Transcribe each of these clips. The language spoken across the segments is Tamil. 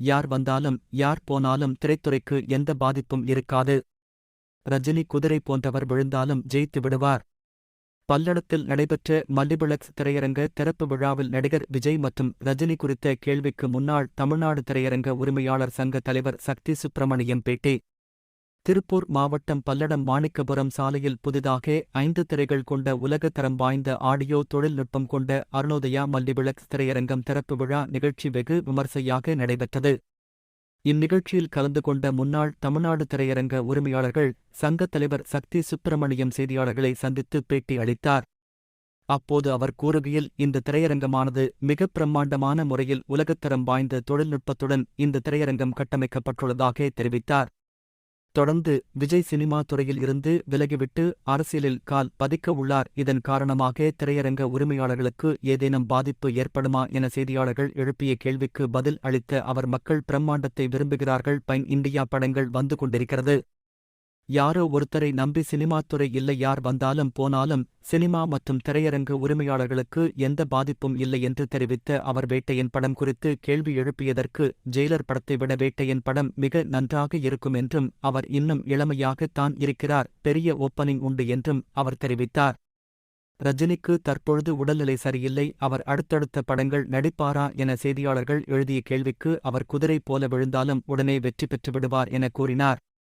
யார் வந்தாலும் யார் போனாலும் திரைத்துறைக்கு எந்த பாதிப்பும் இருக்காது. ரஜினி குதிரை போன்றவர் விழுந்தாலும் ஜெயித்து விடுவார். பல்லடத்தில் நடைபெற்ற மல்டிபிளக்ஸ் திரையரங்க திறப்பு விழாவில் நடிகர் விஜய் மற்றும் ரஜினி குறித்த கேள்விக்கு முன்னாள் தமிழ்நாடு திரையரங்க உரிமையாளர் சங்க தலைவர் சக்தி சுப்பிரமணியம் பேட்டி. திருப்பூர் மாவட்டம் பல்லடம் மாணிக்கபுரம் சாலையில் புதிதாக ஐந்து திரைகள் கொண்ட உலகத்தரம் வாய்ந்த ஆடியோ தொழில்நுட்பம் கொண்ட அருணோதயா மல்டிபிளக்ஸ் திரையரங்கம் திறப்பு விழா நிகழ்ச்சி வெகு விமர்சையாக நடைபெற்றது. இந்நிகழ்ச்சியில் கலந்து கொண்ட முன்னாள் தமிழ்நாடு திரையரங்க உரிமையாளர்கள் சங்கத் தலைவர் சக்தி சுப்பிரமணியம் செய்தியாளர்களை சந்தித்து பேட்டி அளித்தார். அப்போது அவர் கூறுகையில் இந்த திரையரங்கமானது மிகப் பிரம்மாண்டமான முறையில் உலகத்தரம் வாய்ந்த தொழில்நுட்பத்துடன் இந்த திரையரங்கம் கட்டமைக்கப்பட்டுள்ளதாக தெரிவித்தார். தொடர்ந்து விஜய் சினிமா துறையில் இருந்து விலகிவிட்டு அரசியலில் கால் பதிக்க உள்ளார். இதன் காரணமாக திரையரங்க உரிமையாளர்களுக்கு ஏதேனும் பாதிப்பு ஏற்படுமா என செய்தியாளர்கள் எழுப்பிய கேள்விக்கு பதில் அளித்த அவர் மக்கள் பிரம்மாண்டத்தை விரும்புகிறார்கள். பைன் இண்டியா படங்கள் வந்து கொண்டிருக்கிறது. யாரோ ஒருத்தரை நம்பி சினிமாத்துறை இல்லை யார் வந்தாலும் போனாலும் சினிமா மற்றும் திரையரங்கு உரிமையாளர்களுக்கு எந்த பாதிப்பும் இல்லை என்று தெரிவித்த அவர் வேட்டையன் படம் குறித்து கேள்வி எழுப்பியதற்கு ஜெயிலர் படத்தை விட வேட்டையன் படம் மிக நன்றாக இருக்கும் என்றும் அவர் இன்னும் இளமையாக தான் இருக்கிறார் பெரிய ஓப்பனிங் உண்டு என்றும் அவர் தெரிவித்தார். ரஜினிக்கு தற்பொழுது உடல்நிலை சரியில்லை அவர் அடுத்தடுத்த படங்கள் நடிப்பாரா என செய்தியாளர்கள் எழுதிய கேள்விக்கு அவர் குதிரை போல விழுந்தாலும் உடனே வெற்றி பெற்றுவிடுவார் என கூறினார்.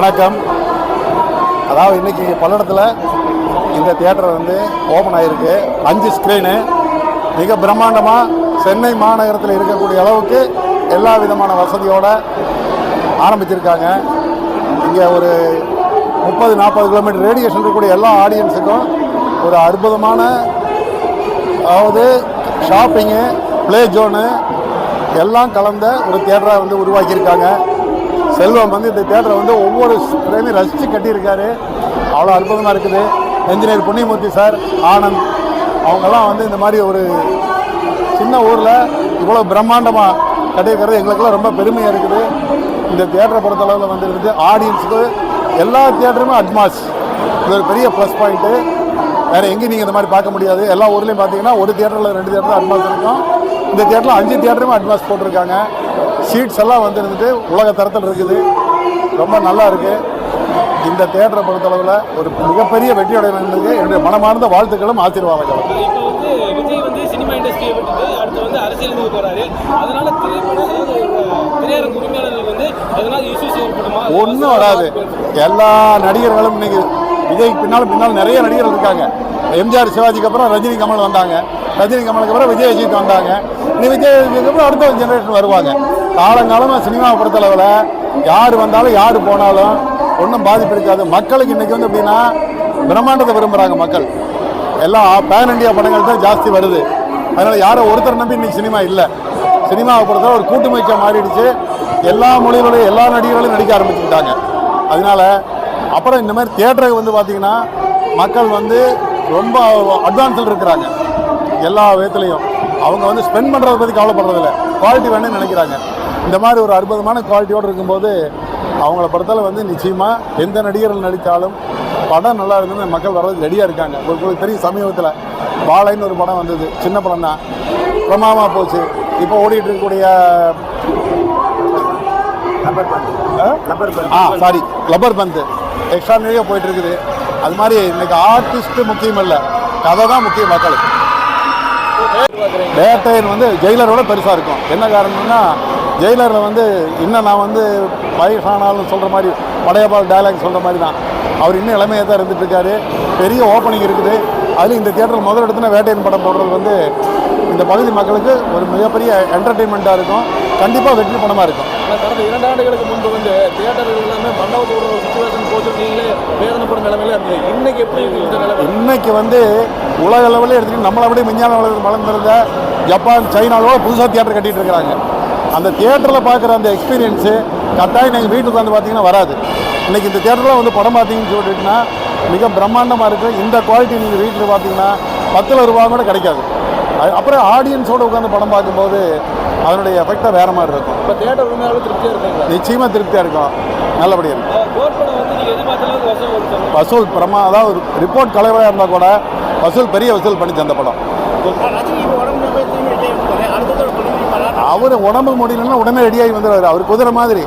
வணக்கம். அதாவது இன்றைக்கி பல்லடத்தில் இந்த தியேட்டர் வந்து ஓப்பன் ஆகிருக்கு அஞ்சு ஸ்க்ரீனு மிக பிரம்மாண்டமாக சென்னை மாநகரத்தில் இருக்கக்கூடிய அளவுக்கு எல்லா விதமான வசதியோடு ஆரம்பிச்சிருக்காங்க. இங்கே ஒரு முப்பது நாற்பது கிலோமீட்டர் ரேடியேஷன் இருக்கக்கூடிய எல்லா ஆடியன்ஸுக்கும் ஒரு அற்புதமான அதாவது ஷாப்பிங்கு ப்ளே ஜோனு எல்லாம் கலந்த ஒரு தியேட்டரை வந்து உருவாக்கியிருக்காங்க. செல்வம் வந்து இந்த தேட்டரை வந்து ஒவ்வொரு ஃப்ரேமையும் ரசித்து கட்டியிருக்காரு. அவ்வளோ அற்புதமாக இருக்குது. என்ஜினியர் புண்ணியமூர்த்தி சார் ஆனந்த் அவங்கெல்லாம் வந்து இந்த மாதிரி ஒரு சின்ன ஊரில் இவ்வளோ பிரம்மாண்டமாக கட்டியிருக்கிறது எங்களுக்கெல்லாம் ரொம்ப பெருமையாக இருக்குது. இந்த தேட்டரை பொறுத்தளவில் வந்து இருக்குது. ஆடியன்ஸுக்கு எல்லா தேட்டருமே அட்மாஸ் இது ஒரு பெரிய ப்ளஸ் பாயிண்ட்டு வேறு எங்கேயும் நீங்கள் இந்த மாதிரி பார்க்க முடியாது. எல்லா ஊர்லேயும் பார்த்தீங்கன்னா ஒரு தியேட்டரில் ரெண்டு தியேட்டர் அட்மாஸ் இருக்கும். இந்த தேட்டரில் அஞ்சு தேட்டருமே அட்வான்ஸ் போட்டிருக்காங்க. சீட்ஸ் எல்லாம் வந்து இருந்துட்டு உலக தரத்தில் இருக்குது. ரொம்ப நல்லா இருக்குது இந்த தியேட்டரை பொறுத்தளவில் ஒரு மிகப்பெரிய வெற்றி அடைவதற்கு என்னுடைய மனமார்ந்த வாழ்த்துக்களும் ஆசீர்வாதங்களும். ஒன்றும் வராது. எல்லா நடிகர்களும் இன்னைக்கு விஜய்க்கு பின்னால் பின்னால் நிறைய நடிகர்கள் இருக்காங்க. எம்ஜிஆர் சிவாஜிக்கு அப்புறம் ரஜினி கமல் வந்தாங்க. ரஜினி கமலுக்கு அப்புறம் விஜய் அஜித் வந்தாங்க. இனி விஜய் அஜித்துக்கு அப்புறம் அடுத்த ஜெனரேஷன் வருவாங்க. காலங்காலமாக சினிமாவை பொறுத்தளவில் யார் வந்தாலும் யார் போனாலும் ஒன்றும் பாதிப்பு இருக்காது. மக்களுக்கு இன்றைக்கி வந்து எப்படின்னா பிரம்மாண்டத்தை விரும்புகிறாங்க மக்கள். எல்லாம் பேன் இண்டியா படங்கள் தான் ஜாஸ்தி வருது. அதனால் யாரோ ஒருத்தர் நம்பி இன்றைக்கி சினிமா இல்லை. சினிமாவை பொறுத்தவரை ஒரு கூட்டு மாறிடுச்சு. எல்லா மொழிகளையும் எல்லா நடிகர்களும் நடிக்க ஆரம்பிச்சுக்கிட்டாங்க. அதனால அப்புறம் இந்த மாதிரி தியேட்டருக்கு வந்து பார்த்திங்கன்னா மக்கள் வந்து ரொம்ப அட்வான்ஸில் இருக்கிறாங்க. எல்லா விதத்துலையும். அவங்க வந்து ஸ்பெண்ட் பண்ணுறத பற்றி கவலைப்படுறதில்ல. குவாலிட்டி வேணும்னு நினைக்கிறாங்க. இந்த மாதிரி ஒரு அற்புதமான குவாலிட்டியோடு இருக்கும்போது அவங்கள பொறுத்தளவு வந்து நிச்சயமாக எந்த நடிகர்கள் நடித்தாலும் படம் நல்லா இருந்ததுன்னு மக்கள் வர்றதுக்கு ரெடியாக இருக்காங்க. உங்களுக்கு தெரியும் சமீபத்தில் பாலைன்னு ஒரு படம் வந்தது. சின்ன படம் தான். பிரமாமா போச்சு. இப்போ ஓடிட்டு இருக்கக்கூடிய ஆ? சாரி லப்பர் பந்து எக்ஸ்ட்ரானரியாக போயிட்டு இருக்குது. அது மாதிரி இன்னைக்கு ஆர்டிஸ்ட் முக்கியம் இல்லை. கதை தான் முக்கியம் மக்களுக்கு. வேட்டையன் வந்து ஜெயிலரோட பெருசாக இருக்கும். என்ன காரணம்னா ஜெயிலரில் வந்து இன்னும் நான் வந்து வயசானாலும் சொல்கிற மாதிரி படையப்பால் டயலாக் சொல்கிற மாதிரி தான். அவர் இன்னும் இளமையாக தான் இருந்துட்டு இருக்காரு. பெரிய ஓப்பனிங் இருக்குது. அதுலேயும் இந்த தியேட்டரில் முதல் இடத்துல வேட்டையன் படம் போடுறது வந்து இந்த பகுதி மக்களுக்கு ஒரு மிகப்பெரிய என்டர்டெயின்மெண்ட்டாக இருக்கும். கண்டிப்பாக வெற்றி படமாக இருக்கும். கடந்த இரண்டு ஆண்டுகளுக்கு முன்பு வந்து தியேட்டர்கள் எல்லாமே மண்டபத்தோட ஒரு சுச்சுவேஷன் போச்சு நீங்களே வேதனைப்படும் நிலைமையில இருந்தது. இன்னைக்கு எப்படி இருக்கு இந்த நிலைமை? இன்னைக்கு வந்து உலக லெவலில் எடுத்துக்கிட்டு நம்மளை விட விஞ்ஞான வளர்ந்து வளர்ந்துருந்த ஜப்பான் சைனாவோட புதுசாக தியேட்டர் கட்டிட்டு இருக்கிறாங்க. அந்த தியேட்டரில் பார்க்குற அந்த எக்ஸ்பீரியன்ஸு கட்டாயம் நீங்கள் வீட்டுக்கு வந்து பார்த்தீங்கன்னா வராது. இன்னைக்கு இந்த தியேட்டரில் வந்து படம் பார்த்தீங்கன்னு சொல்லிட்டுனா மிக பிரம்மாண்டமாக இருக்குது இந்த குவாலிட்டி நீங்கள் வீட்டில் பார்த்தீங்கன்னா பத்தில் ரூபா கூட கிடைக்காது. அப்புறம் ஆடியன்ஸோடு உட்காந்து படம் பார்க்கும்போது அதனுடைய எஃபெக்டாக வேறு மாதிரி இருக்கும். இப்போ தியேட்டர் உண்மையாலும் திருப்தியா இருக்கீங்களா? நிச்சயமாக திருப்தியாக இருக்கும். நல்லபடியாக இருக்கும். வசூல் பிரமா அதாவது ரிப்போர்ட் கலைவராக இருந்தால் கூட வசூல் பெரிய வசூல் பண்ணிச்சு அந்த படம். அவர் உடம்பு முடியலன்னா உடனே ரெடியாகி வந்துடுவார் அவர் குதிரை மாதிரி.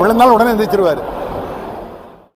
விழுந்தாலும் உடனே எந்திரிச்சிருவார்.